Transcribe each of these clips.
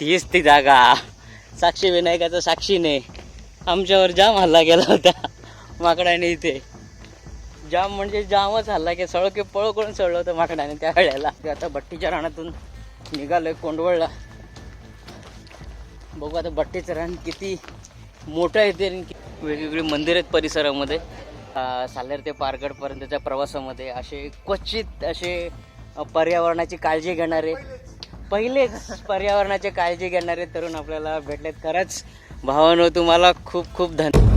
तीच ती जागा. साक्षी विनायकाचा साक्षीने आमच्यावर जाम हल्ला केला होता. माकडाने इथे. जाम म्हणजे जामच हल्ला की सळो की पळो करून सळलं होतं माकडाने त्या वेळेला. ते आता भट्टीच्या रानातून निघालोय कोंडवळला. बघू आता भट्टीचं रान किती मोठं आहे ते वेगवेगळी मंदिर आहेत परिसरामध्ये. सालेर ते पारगडपर्यंतच्या प्रवासामध्ये असे क्वचित असे पर्यावरणाची काळजी घेणारे पहिले पर्यावरणाची काळजी घेणारे तरुण आपल्याला भेटलेत. खरंच भावानो तुम्हाला खूप खूप धन्यवाद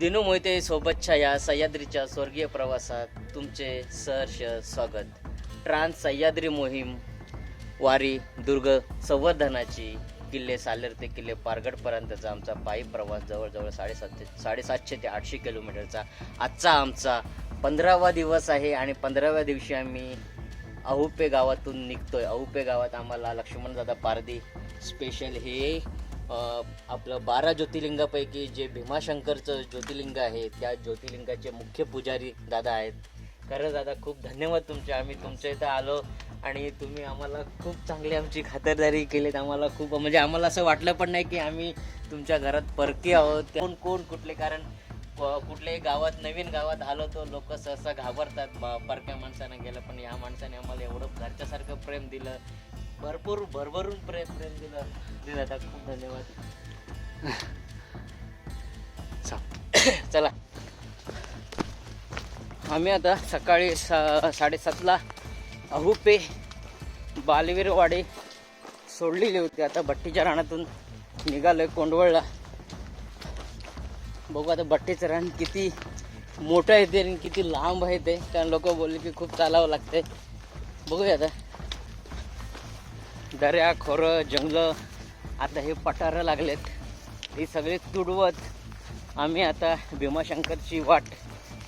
दिनू मोहिते सोबतच्या या सह्याद्रीच्या स्वर्गीय प्रवासात तुमचे सहर्ष स्वागत. ट्रान्स सह्याद्री मोहीम वारी दुर्ग संवर्धनाची किल्ले सालेर ते किल्ले पारगडपर्यंतचा आमचा पायी प्रवास जवळजवळ साडेसातशे साडेसातशे ते आठशे किलोमीटरचा आजचा आमचा पंधरावा दिवस आहे आणि पंधराव्या दिवशी आम्ही अहुपे गावातून निघतोय. अहुपे गावात आम्हाला लक्ष्मणदादा पारदी स्पेशल हे आपलं बारा ज्योतिर्लिंगापैकी जे भीमाशंकरचं ज्योतिर्लिंग आहे त्या ज्योतिर्लिंगाचे मुख्य पुजारी दादा आहेत. खरं दादा खूप धन्यवाद तुमचे. आम्ही तुमच्या इथं आलो आणि तुम्ही आम्हाला खूप चांगली आमची खातरदारी केलीत. आम्हाला खूप म्हणजे आम्हाला असं वाटलं पण नाही की आम्ही तुमच्या घरात परके आहोत. कोण कोण कुठले? कारण कुठल्याही गावात नवीन गावात आलो तो लोक सहसा घाबरतात. परक्या माणसानं गेलं पण या माणसाने आम्हाला एवढं घरच्यासारखं प्रेम दिलं. भरपूर भरभरून प्रेम प्रेम दिलं. दिलं खूप धन्यवाद. चला. आम्ही आता सकाळी सा साडेसातला अहुपे बालवीरवाडी सोडलेली होती. आता भट्टीच्या रानातून निघालोय कोंडवळला. बघू आता भट्टीचं रान किती मोठं आहे ते आणि किती लांब आहे ते. कारण लोक बोलले की खूप चालावं लागते बघूया आता. दर्या खोरं जंगलं आता हे पठारं लागलेत. ही सगळी तुडवत आम्ही आता भीमाशंकरची वाट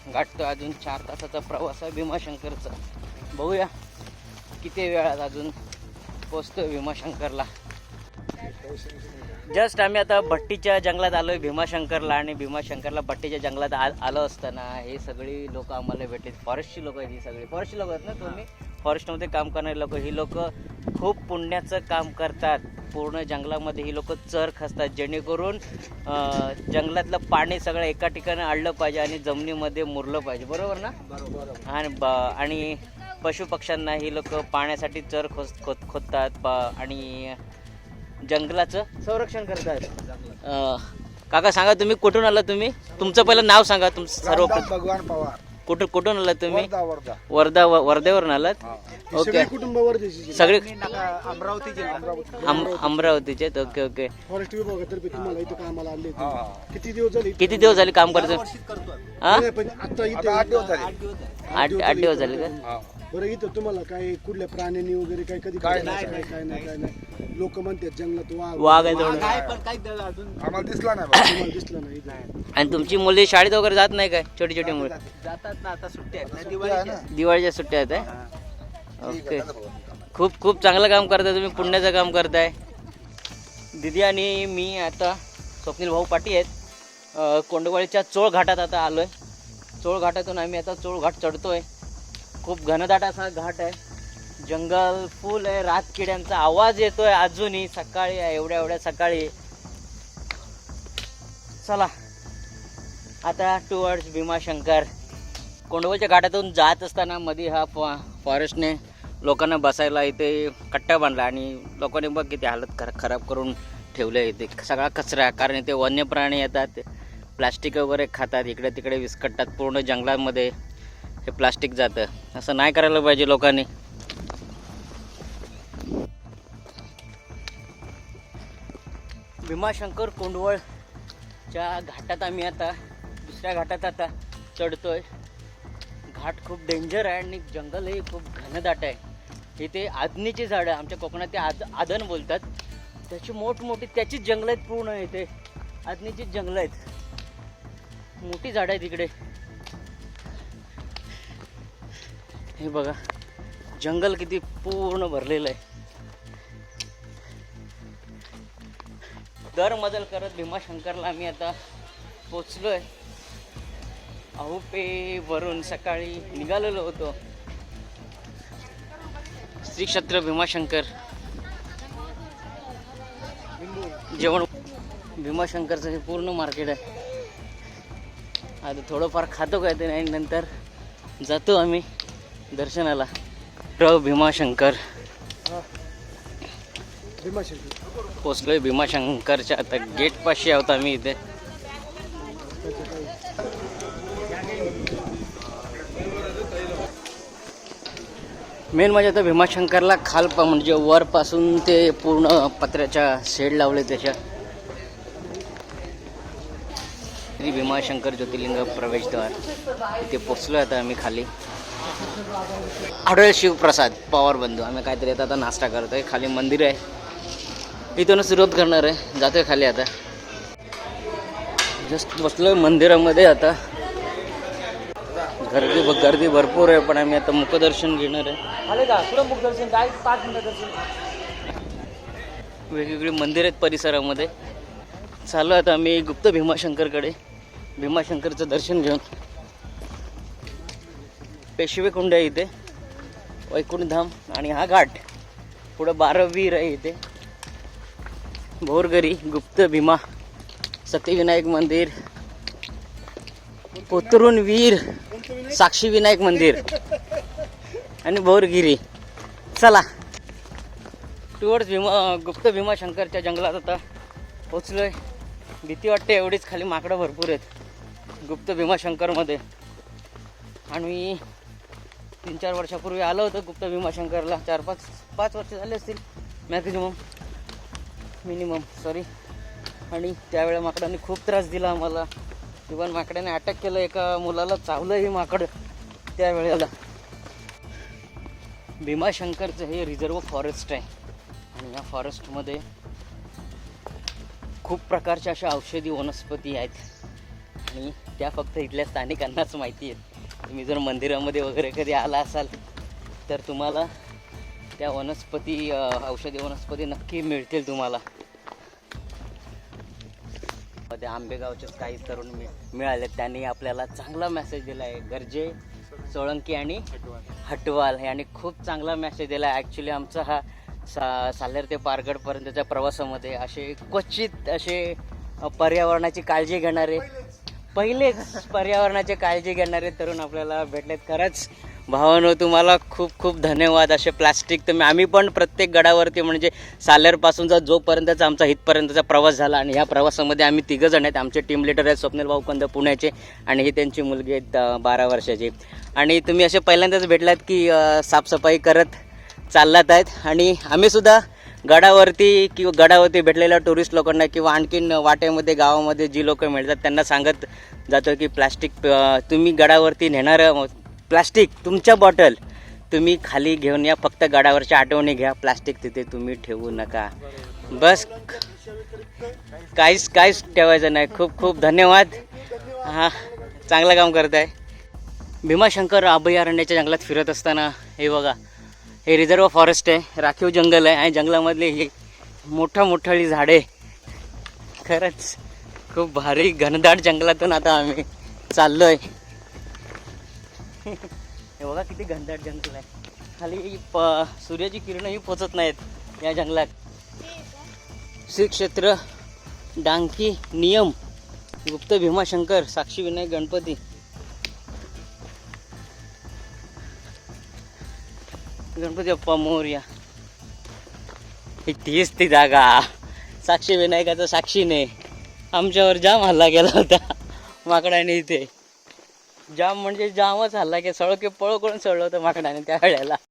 गाठतो अजून चार तासाचा प्रवास आहे भीमाशंकरचा. बघूया किती वेळात अजून पोचतो भीमाशंकरला. जस्ट आम्ही आता भट्टीच्या जंगलात आलोय भीमाशंकरला. आणि भीमाशंकरला भट्टीच्या जंगलात आ आलो असताना हे सगळी लोक आम्हाला भेटले फॉरेस्टची लोक आहेत ही सगळी. फॉरेस्टची लोक आहेत ना तुम्ही? फॉरेस्टमध्ये काम करणारे लोक. ही लोक खूप पुण्याचं काम करतात. पूर्ण जंगलामध्ये ही लोक चर खसतात. जेणेकरून जंगलातलं पाणी सगळं एका ठिकाणी आणलं पाहिजे आणि जमिनीमध्ये मुरलं पाहिजे. बरोबर ना? आणि ब आणि पशुपक्ष्यांना ही लोक पाण्यासाठी चर खोस खोद खोदतात. प- आणि जंगलाचं? संरक्षण करतात अं, काका सांगा तुम्ही कुठून आला तुम्ही? तुमचं पहिलं नाव सांगा तुमचं सर्व रामदास भगवान पवार. कुठून कुठून आला तुम्ही? वर्धा वर्धा. वर्धा वर्धेवरून आलात? ओके. सगळे कुटुंब वर्धेची सगळे अमरावती जिल्हा अम- अमरावतीचे. आहेत. Okay okay. फॉरेस्ट विभागातर्फे तुम्हाला इथं कामाला आणले किती दिवस झाले किती दिवस झाले काम करतो हा नाही, पण आता इथे आठ दिवस झाले. आठ आठ दिवस झाले का? बरं इथं तुम्हाला काय कुठल्या प्राण्यांनी वगैरे काय कधी काय नाही काय नाही. काय नाही. लोक म्हणतात जंगलात वाघ वाघ आहे थोडं आम्हाला दिसला नाही. तुम्हाला दिसलं नाही. आणि तुमची मुले शाळेत वगैरे जात नाही काय? छोटी छोटी मुलं? जातात. ना आता सुट्ट्या आहेत ना आहे दिवाळीच्या सुट्ट्या आहेत आहे? ओके. खूप खूप चांगलं काम करताय तुम्ही पुण्याचं काम करताय. दिदी आणि मी आता स्वप्नील भाऊ पाटी आहेत. अ, कोंडवाळीच्या चोळ घाटात आता आलो आहे चोळ घाटातून आम्ही आता चोळ घाट चढतोय. खूप घनदाट असा घाट आहे. जंगल फुल आहे रातकिड्यांचा आवाज येतोय अजूनही. सकाळी आहे एवढ्या एवढ्या सकाळी. चला. आता टुवर्ड्स भीमाशंकर. कोंडवलच्या घाटातून जात असताना मध्ये हा फॉ फॉरेस्टने लोकांना बसायला इथे कट्टा बांधला आणि लोकांनी बघ किती हालत खर खराब करून ठेवले इथे. सगळा कचरा कारण इथे वन्य प्राणी येतात. प्लास्टिक वगैरे खातात इकडे तिकडे विस्कटतात पूर्ण जंगलामध्ये. हे प्लास्टिक जातं. असं नाही करायला पाहिजे लोकांनी. भीमाशंकर कोंडवळच्या घाटात आम्ही आता दुसऱ्या घाटात आता चढतोय. घाट खूप डेंजर आहे आणि जंगलही खूप घनदाट आहे. इथे आदनीची झाडं आमच्या कोकणात ते आद आदन बोलतात. त्याची मोठमोठी त्याचीच जंगलं आहेत पूर्ण इथे. आदनीचीच जंगलं आहेत. मोठी झाडं आहेत इकडे. हे बघा जंगल किती पूर्ण भरलेलं आहे. दर मजल करत भीमाशंकरला आम्ही आता पोचलोय. अहुपे वरून सकाळी निघालेलो होतो. श्री क्षेत्र भीमाशंकर. जेवण भीमाशंकरचं हे पूर्ण मार्केट आहे. आता थोडंफार खातो काय ते नाही नंतर जातो आम्ही. दर्शनाला. र भीमाशंकर. पोचलोय भीमाशंकरच्या. आता गेट पाशी आहोत आम्ही इथे. मेन म्हणजे आता भीमाशंकरला खाल पा म्हणजे वरपासून ते पूर्ण पत्र्याच्या शेड लावले त्याच्या. श्री भीमाशंकर ज्योतिर्लिंग प्रवेशद्वार. इथे पोचलो आता आम्ही खाली. आढळ शिवप्रसाद पवार बंधू. आम्ही काहीतरी आता आता नाश्ता करतोय. खाली मंदिर आहे. इथूनच सुरुवात करणार आहे. जातोय खाली आता. जस्ट बसलोय मंदिरामध्ये आता. गर्दी गर्दी भरपूर आहे पण आम्ही आता मुखदर्शन घेणार आहे. काय पाच दर्शन वेगवेगळी मंदिर आहेत परिसरामध्ये. चालू आता आम्ही गुप्त भीमाशंकरकडे. भीमाशंकरचं दर्शन घेऊन. पेशवे कुंड आहे इथे वैकुंठधाम आणि हा घाट. पुढं बारवीर आहे इथे. भोरगरी गुप्त भीमा सत्यविनायक मंदिर पोतरून वीर साक्षी विनायक मंदिर आणि भोरगिरी. चला. टुवर्ड्स भीमा गुप्त भीमाशंकरच्या जंगलात आता पोचलोय भीती वाटते एवढीच खाली माकडं भरपूर आहेत. गुप्त भीमाशंकरमध्ये. आणि तीन चार वर्षापूर्वी आलं होतं गुप्त भीमाशंकरला. चार पाच पाच वर्ष झाले असतील. मॅक्झिमम मिनिमम सॉरी आणि त्यावेळेला माकडांनी खूप त्रास दिला आम्हाला. इवन माकडाने अटॅक केलं एका मुलाला. चावलंही माकड त्यावेळेला. भीमाशंकरचं हे रिझर्व फॉरेस्ट आहे. आणि या फॉरेस्टमध्ये खूप प्रकारच्या अशा औषधी वनस्पती आहेत. आणि त्या फक्त इथल्या स्थानिकांनाच माहिती आहेत. तुम्ही जर मंदिरामध्ये वगैरे कधी आला असाल तर तुम्हाला त्या वनस्पती औषधी वनस्पती नक्की मिळतील तुम्हाला. त्या आंबेगावचेच काही तरुण मि मिळाले त्यांनी आपल्याला चांगला मेसेज दिला आहे गरजे सोळंकी आणि हटवाल. यांनी खूप चांगला मेसेज दिला आहे ॲक्च्युली आमचा हा सा सालेर ते पारगडपर्यंतच्या प्रवासामध्ये असे क्वचित असे पर्यावरणाची काळजी घेणारे पहिलेच पर्यावरणाची काळजी घेणारे तरुण आपल्याला भेटलेत. खरंच भावानो तुम्हाला खूप खूप धन्यवाद. असे प्लास्टिक तर आम्ही पण प्रत्येक गडावरती म्हणजे सालेरपासूनचा जोपर्यंतचा आमचा इथपर्यंतचा प्रवास झाला आणि ह्या प्रवासामध्ये आम्ही तिघं जण आहेत. आमचे टीम लिडर आहेत स्वप्नील भाऊ कंद पुण्याचे आणि ही त्यांची मुलगी आहेत बारा वर्षाची. आणि तुम्ही असे पहिल्यांदाच भेटलात की साफसफाई करत चाललात आहेत. आणि आम्हीसुद्धा गडावरती किंवा गडावरती भेटलेल्या टुरिस्ट लोकांना किंवा आणखीन वाटेमध्ये गावामध्ये जी लोकं मिळतात त्यांना सांगत जातो की प्लास्टिक तुम्ही गडावरती नेणारं प्लास्टिक तुमच्या बॉटल तुम्ही खाली घेऊन या फक्त गडावरच्या आठवणी घ्या प्लास्टिक तिथे तुम्ही ठेवू नका. बस काहीच काहीच ठेवायचं नाही. खूप खूप धन्यवाद. हां चांगलं काम करत आहे भीमाशंकर अभयारण्याच्या जंगलात फिरत असताना हे बघा. हे रिझर्व फॉरेस्ट आहे राखीव जंगल आहे आणि जंगलामधले ही मोठा मोठाली झाडे. खरंच खूप भारी घनदाट जंगलातून आता आम्ही चाललो आहे हे बघा किती घनदाट जंगल आहे. खाली प सूर्याची किरणही पोचत नाहीत या जंगलात. श्री क्षेत्र डांकी नियम गुप्त भीमाशंकर साक्षी विनायक गणपती. गणपती बाप्पा मोर्या. ही तीच ती जागा. साक्षी विनायकाचा साक्षीने आमच्यावर जाम हल्ला केला होता. माकडाने इथे. जाम म्हणजे जामच हल्ला केला. सळके पळ करून सळलं होतं माकडाने त्या वेळेला.